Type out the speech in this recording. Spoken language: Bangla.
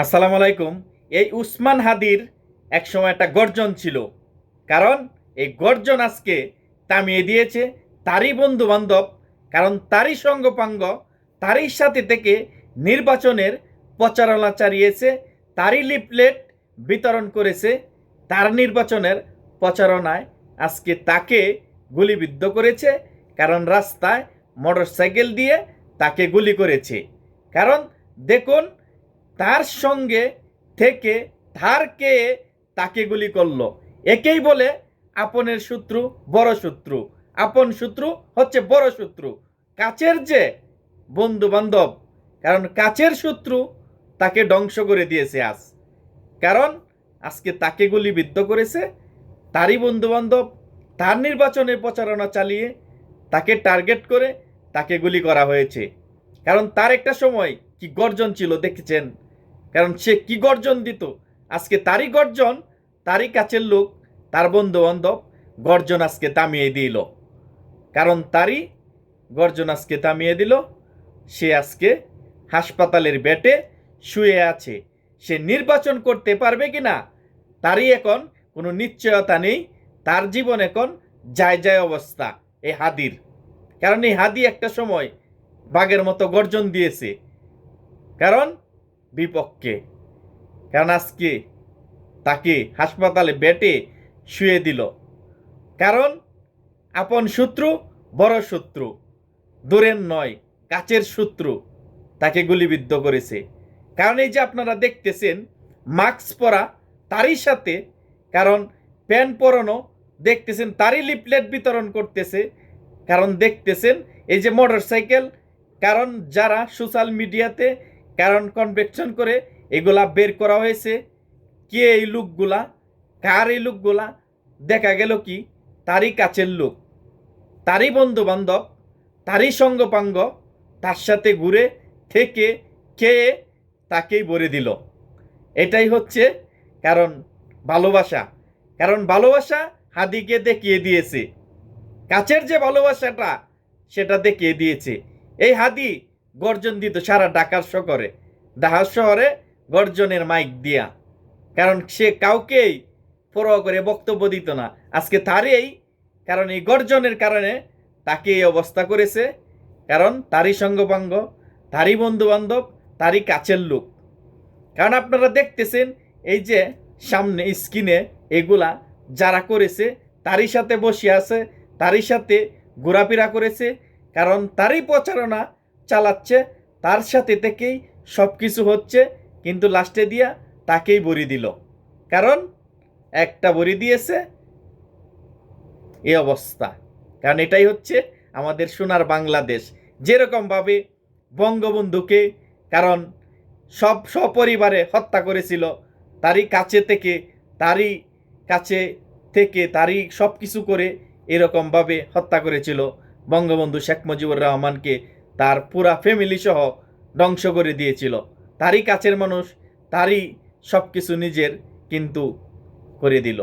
আসসালামু আলাইকুম। এই উসমান হাদির একসময় একটা গর্জন ছিল। কারণ এই গর্জন আজকে থামিয়ে দিয়েছে তারই বন্ধু বান্ধব কারণ তারই সঙ্গপাঙ্গ, তারই সাথে থেকে নির্বাচনের প্রচারণা চালিয়েছে, তারই লিফলেট বিতরণ করেছে, তার নির্বাচনের প্রচারণায় আজকে তাকে গুলিবিদ্ধ করেছে, কারণ রাস্তায় মোটরসাইকেল দিয়ে তাকে গুলি করেছে। কারণ দেখুন তার সঙ্গে থেকে ধার কে তাকে গুলি করল। একেই বলে আপনের শত্রু, বড় শত্রু। আপন শত্রু হচ্ছে বড় শত্রু। কাছের যে বন্ধু বান্ধব কারণ কাছের শত্রু তাকে ধ্বংস করে দিয়েছে আজ। কারণ আজকে তাকে গুলিবিদ্ধ করেছে, তারই বন্ধু বান্ধব তার নির্বাচনের প্রচারণা চালিয়ে তাকে টার্গেট করে তাকে গুলি করা হয়েছে। কারণ তার একটা সময় কি গর্জন ছিল, দেখেছেন? কারণ সে কি গর্জন দিত? আজকে তারই গর্জন, তারই কাছের লোক, তার বন্ধু বান্ধব গর্জন আজকে থামিয়ে দিল। কারণ তারই গর্জন আজকে থামিয়ে দিল। সে আজকে হাসপাতালের বেটে শুয়ে আছে। সে নির্বাচন করতে পারবে কি না তারই এখন কোনো নিশ্চয়তা নেই। তার জীবন এখন যায় যায় অবস্থা এই হাদির। কারণ এই হাদি একটা সময় বাঘের মতো গর্জন দিয়েছে। কারণ বিপক্ষে। কারণ আজকে তাকে হাসপাতালে বেটে শুয়ে দিল। কারণ, আপন শত্রু, বড় শত্রু। দূরের নয়, কাছের শত্রু তাকে গুলিবিদ্ধ করেছে। কারণ এই যে আপনারা দেখতেছেন, মাস্ক পরা তারই সাথে, কারণ প্যান্ট পরানো দেখতেছেন, তারই লিপলেট বিতরণ করতেছে। কারণ দেখতেছেন, এই যে মোটর সাইকেল কারণ যারা সোশ্যাল মিডিয়াতে কারণ কনভেকশন করে এগুলা বের করা হয়েছে। কে এই লোকগুলা? কার এই লোকগুলা? দেখা গেল কি? তারই কাছের লোক। তারই বন্ধু বান্ধব তারই সঙ্গপাঙ্গ, তার সাথে ঘুরে, থেকে, খেয়ে তাকেই ভরে দিল। এটাই হচ্ছে কারণ ভালোবাসা। কারণ ভালোবাসা হাদিকে দেখিয়ে দিয়েছে। কাছের যে ভালোবাসাটা, সেটা দেখিয়ে দিয়েছে। এই হাদি গর্জন দিত সারা ঢাকার শহরে। ঢাকার শহরে গর্জনের মাইক দিয়া। কারণ সে কাউকেই পরোয়া করে বক্তব্য দিত না। আজকে তারই কারণ এই গর্জনের কারণে তাকে এই অবস্থা করেছে। কারণ তারই সঙ্গপাঙ্গ তারই বন্ধু বান্ধব তারই কাছের লোক। কারণ আপনারা দেখতেছেন, এই যে সামনে স্ক্রিনে এগুলা যারা করেছে, তারই সাথে বসে আছে, তারই সাথে ঘোরাফেরা করেছে। কারণ তারই প্রচারণা চালাচ্ছে, তার সাথে থেকেই সব কিছু হচ্ছে, কিন্তু লাস্টে দিয়া তাকেই বড়ি দিল। কারণ একটা বড়ি দিয়েছে এই অবস্থা। কারণ এটাই হচ্ছে আমাদের সোনার বাংলাদেশ। যেরকমভাবে বঙ্গবন্ধুকে, কারণ সব সপরিবারে হত্যা করেছিল, তারই কাছে থেকে, তারই কাছে থেকে, তারই সব কিছু করে এরকমভাবে হত্যা করেছিল বঙ্গবন্ধু শেখ মুজিবুর রহমানকে। তার পুরা ফ্যামিলি সহ ধ্বংস করে দিয়েছিল। তারই কাছের মানুষ, তারই সব কিছু নিজের কিন্তু করে দিল।